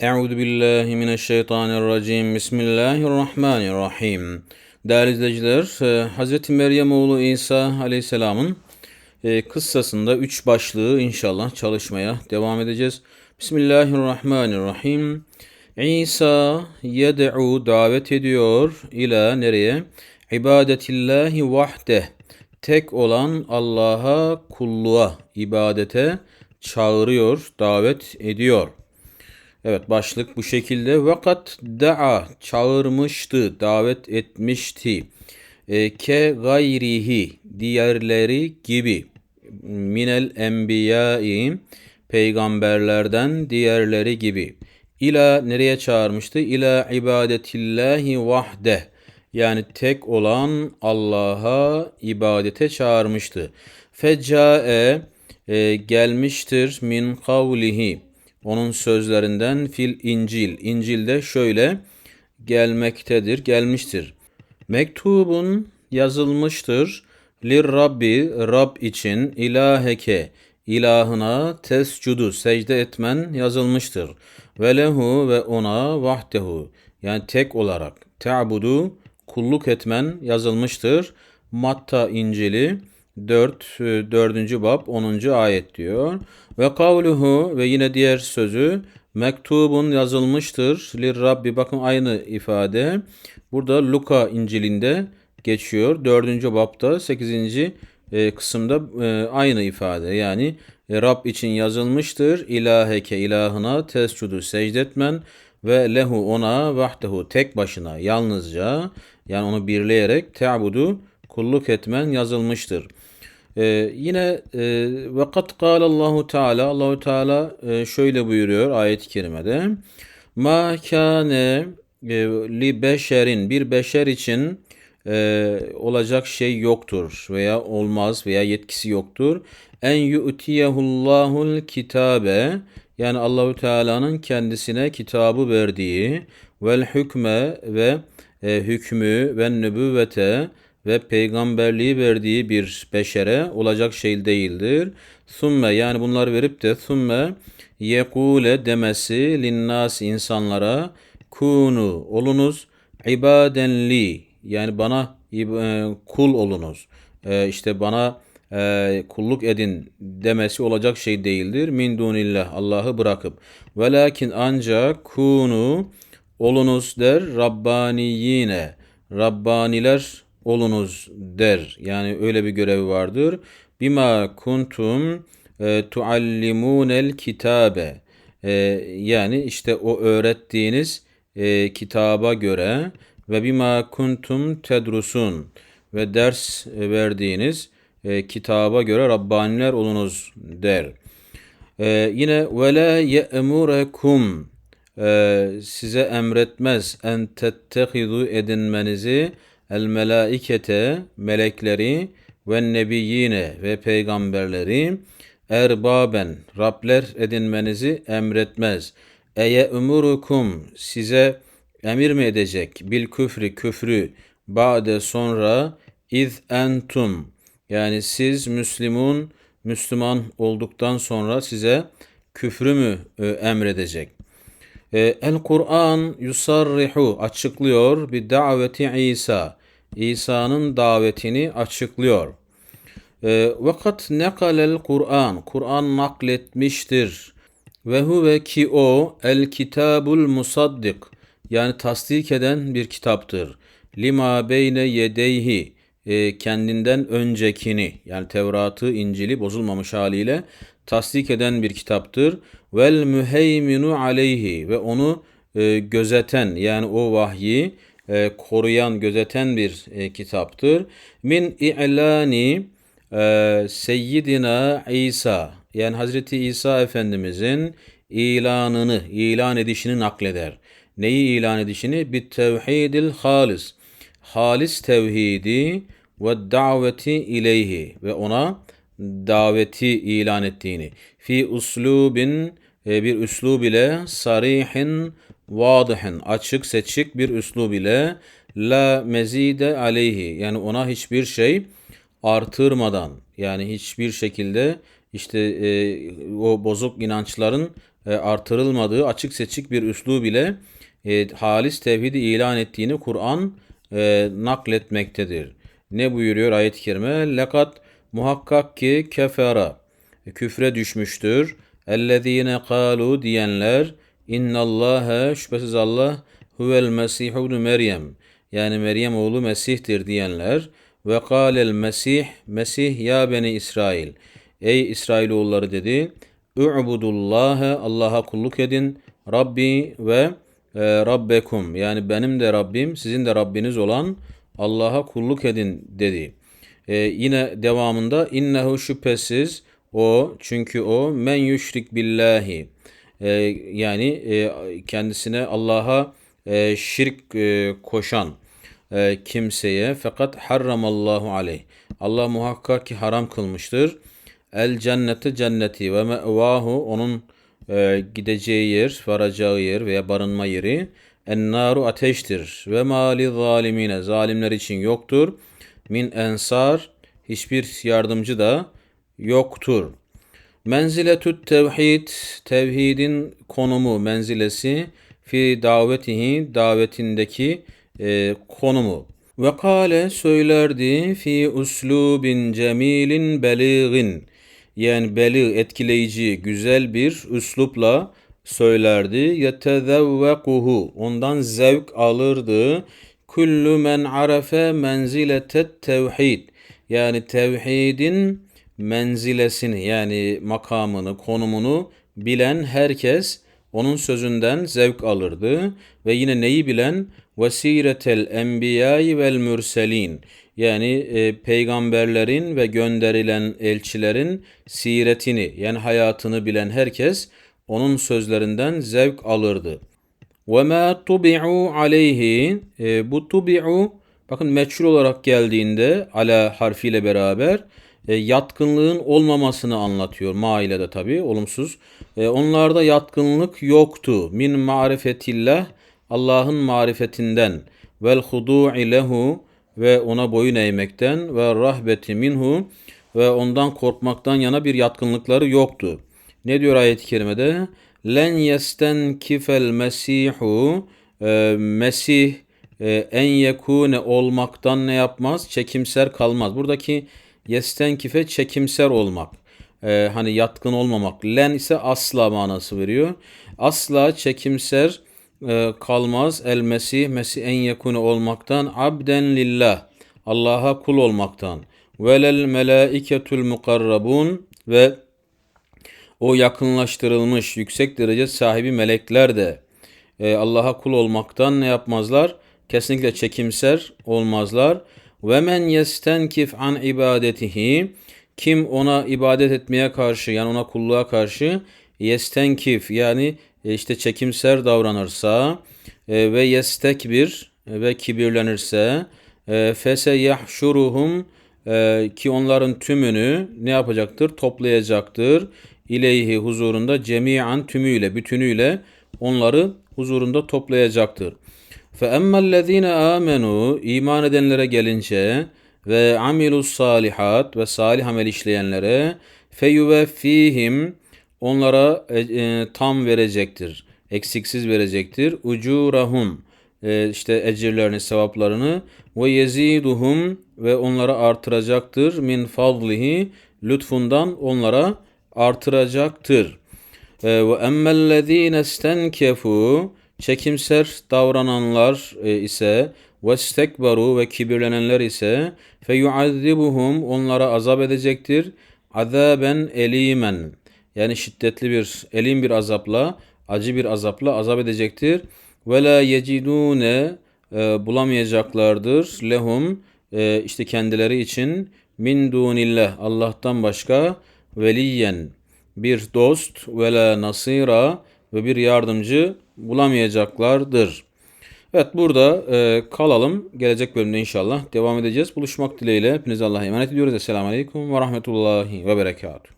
Euzu billahi mineşşeytanirracim. Bismillahirrahmanirrahim. Değerli izleyiciler, e, Hazreti Meryem oğlu İsa Aleyhisselam'ın e, kıssasında üç başlığı inşallah çalışmaya devam edeceğiz. Bismillahirrahmanirrahim. İsa yed'u davet ediyor ila nereye? İbadetillahi vahdeh. Tek olan Allah'a kulluğa, ibadete çağırıyor, davet ediyor. Evet başlık bu şekilde. Vakat da'a çağırmıştı, davet etmişti. E, ke gayrihi diğerleri gibi. Minel enbiyai peygamberlerden diğerleri gibi. İla nereye çağırmıştı? İla ibadetillahi vahde. Yani tek olan Allah'a ibadete çağırmıştı. Fecae e, gelmiştir min kavlihi onun sözlerinden fil İncil. İncil'de şöyle gelmektedir, gelmiştir. Mektubun yazılmıştır. Lir Rabbi, Rab için ilaheke, ilahına tescudu, secde etmen yazılmıştır. Ve lehu ve ona vahdehu, yani tek olarak te'budu, kulluk etmen yazılmıştır. Matta İncil'i 4 4. bab 10. ayet diyor. Ve kavluhu ve yine diğer sözü mektubun yazılmıştır. Lir Rabbi bakın aynı ifade. Burada Luka İncil'inde geçiyor. 4. babta 8. E, kısımda e, aynı ifade. Yani e, Rab için yazılmıştır. İlaheke ilahına tescudu secdetmen ve lehu ona vahdehu tek başına yalnızca yani onu birleyerek te'budu kulluk etmen yazılmıştır. Ee, yine e, ve kat Allahu Teala Allahu Teala e, şöyle buyuruyor ayet-i kerimede. Ma kâne e, li beşerin bir beşer için e, olacak şey yoktur veya olmaz veya yetkisi yoktur. En yu'tiyehullahul kitabe yani Allahu Teala'nın kendisine kitabı verdiği vel hükme ve e, hükmü ve nübüvvete ve peygamberliği verdiği bir beşere olacak şey değildir. Thumme yani bunlar verip de thumme yekule demesi linnas insanlara kunu olunuz ibadenli yani bana e, kul olunuz. E, işte bana e, kulluk edin demesi olacak şey değildir. Min dunillah Allah'ı bırakıp. Velakin ancak kunu olunuz der Rabbaniyine. Rabbaniler olunuz der. Yani öyle bir görevi vardır. Bima kuntum e, tuallimunel kitabe. E, yani işte o öğrettiğiniz e, kitaba göre ve bima kuntum tedrusun ve ders verdiğiniz e, kitaba göre Rabbaniler olunuz der. E, yine ve la ye'murekum e, size emretmez en tettehidu edinmenizi el melaikete melekleri ve nebiyyine ve peygamberleri erbaben Rabler edinmenizi emretmez. Eye umurukum size emir mi edecek bil küfri küfrü ba'de sonra iz entum yani siz Müslümun Müslüman olduktan sonra size küfrü mü e, emredecek? E, El Kur'an yusarrihu açıklıyor bir daveti İsa. İsa'nın davetini açıklıyor. E, Vakat nekalel Kur'an. Kur'an nakletmiştir. Ve huve ki o el kitabul musaddik. Yani tasdik eden bir kitaptır. Lima beyne yedeyhi e, kendinden öncekini yani Tevrat'ı, İncil'i bozulmamış haliyle tasdik eden bir kitaptır. Vel müheyminu aleyhi ve onu e, gözeten yani o vahyi e, koruyan, gözeten bir e, kitaptır. Min i'lani e, Seyyidina İsa yani Hazreti İsa Efendimizin ilanını, ilan edişini nakleder. Neyi ilan edişini? Bit tevhidil halis. Halis tevhidi ve daveti ileyhi ve ona daveti ilan ettiğini. Fi uslubin bir üslub ile sarihin vadihin açık seçik bir üslub ile la mezide aleyhi yani ona hiçbir şey artırmadan yani hiçbir şekilde işte e, o bozuk inançların e, artırılmadığı açık seçik bir üslub ile e, halis tevhidi ilan ettiğini Kur'an e, nakletmektedir. Ne buyuruyor ayet-i kerime? Lekat muhakkak ki kefera küfre düşmüştür. Ellezine kalu diyenler innallâhe şüphesiz Allah huvel mesihubnu Meryem. Yani Meryem oğlu Mesih'tir diyenler. Ve kâlel Mesih Mesih ya beni İsrail. Ey İsrailoğulları dedi. U'budullâhe Allah'a kulluk edin. Rabbi ve e, Rabbekum. Yani benim de Rabbim sizin de Rabbiniz olan Allah'a kulluk edin dedi. E, yine devamında innehu şüphesiz o çünkü o men yüşrik billahi e, yani e, kendisine Allah'a e, şirk e, koşan e, kimseye fakat harramallahu aleyh. Allah muhakkak ki haram kılmıştır. El cenneti cenneti ve mevahu onun e, gideceği yer, varacağı yer veya barınma yeri en naru ateştir ve mali zalimine zalimler için yoktur. Min ensar hiçbir yardımcı da yoktur. Menziletü tevhid, tevhidin konumu, menzilesi fi davetihi, davetindeki e, konumu. Ve kâle söylerdi fi uslubin cemilin beligin. Yani beli etkileyici, güzel bir üslupla söylerdi. Yetezevvekuhu. Ondan zevk alırdı. Kullu men arefe menziletet tevhid. Yani tevhidin menzilesini yani makamını, konumunu bilen herkes onun sözünden zevk alırdı. Ve yine neyi bilen? Vesiretel enbiyai vel mürselin. Yani e, peygamberlerin ve gönderilen elçilerin siretini yani hayatını bilen herkes onun sözlerinden zevk alırdı. Ve ma tubi'u aleyhi e, bu tubi'u bakın meçhul olarak geldiğinde ala harfiyle beraber e, yatkınlığın olmamasını anlatıyor. Ma ile de tabi olumsuz. E, onlarda yatkınlık yoktu. Min marifetillah Allah'ın marifetinden vel hudu'i lehu ve ona boyun eğmekten ve rahbeti minhu ve ondan korkmaktan yana bir yatkınlıkları yoktu. Ne diyor ayet-i kerimede? Len yesten kifel mesihu e, Mesih e, en yekune olmaktan ne yapmaz? Çekimser kalmaz. Buradaki yestenkife çekimser olmak. E, hani yatkın olmamak. Len ise asla manası veriyor. Asla çekimser e, kalmaz. El Mesih, Mesih en yakunu olmaktan. Abden lillah. Allah'a kul olmaktan. Velel melaiketul mukarrabun ve o yakınlaştırılmış yüksek derece sahibi melekler de e, Allah'a kul olmaktan ne yapmazlar? Kesinlikle çekimser olmazlar. Ve men yestenkif an ibadetihi kim ona ibadet etmeye karşı yani ona kulluğa karşı yestenkif yani e, işte çekimser davranırsa e, ve yestekbir ve kibirlenirse fese yahşuruhum e, ki onların tümünü ne yapacaktır? Toplayacaktır. İleyhi huzurunda cemiyan tümüyle, bütünüyle onları huzurunda toplayacaktır. Fe emmellezine amenu iman edenlere gelince ve amilus salihat ve salih amel işleyenlere feyuveffihim onlara e, e, tam verecektir. Eksiksiz verecektir. Ucurahum e, işte ecirlerini, sevaplarını ve yeziduhum ve onlara artıracaktır. Min fadlihi lütfundan onlara artıracaktır. E, ve emmellezine stenkefu çekimser davrananlar e, ise vestekbaru ve kibirlenenler ise feyuazzibuhum onlara azap edecektir. Azaben elimen yani şiddetli bir elim bir azapla acı bir azapla azap edecektir. Ve la yecidune e, bulamayacaklardır lehum e, işte kendileri için min dunillah Allah'tan başka veliyen bir dost ve la nasira ve bir yardımcı bulamayacaklardır. Evet burada e, kalalım. Gelecek bölümde inşallah devam edeceğiz. Buluşmak dileğiyle. Hepinize Allah'a emanet ediyoruz. Esselamu Aleyküm ve Rahmetullahi ve Berekatuhu.